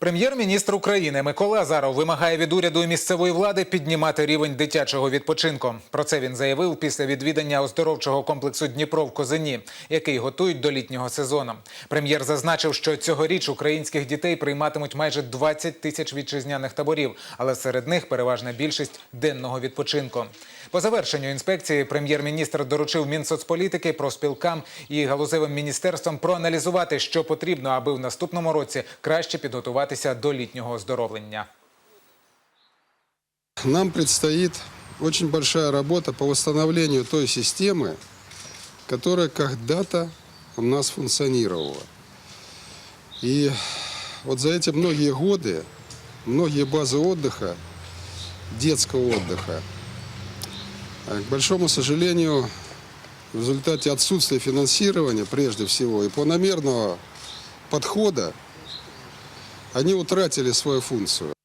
Прем'єр-міністр України Микола Азаров вимагає від уряду і місцевої влади піднімати рівень дитячого відпочинку. Про це він заявив після відвідання оздоровчого комплексу Дніпро в Козині, який готують до літнього сезону. Прем'єр зазначив, що цьогоріч українських дітей прийматимуть майже 20 тисяч вітчизняних таборів, але серед них переважна більшість денного відпочинку. По завершенню інспекції прем'єр-міністр доручив Мінсоцполітики профспілкам і галузевим міністерствам проаналізувати, що потрібно, аби в наступному році краще підготуватися до літнього оздоровлення. Нам предстоит очень большая работа по восстановлению той системы, которая когда-то у нас функционировала. И вот за эти многие годы, многие базы отдыха, детского отдыха, э, к большому сожалению, в результате отсутствия финансирования, прежде всего, и планомерного подхода, они утратили свою функцию.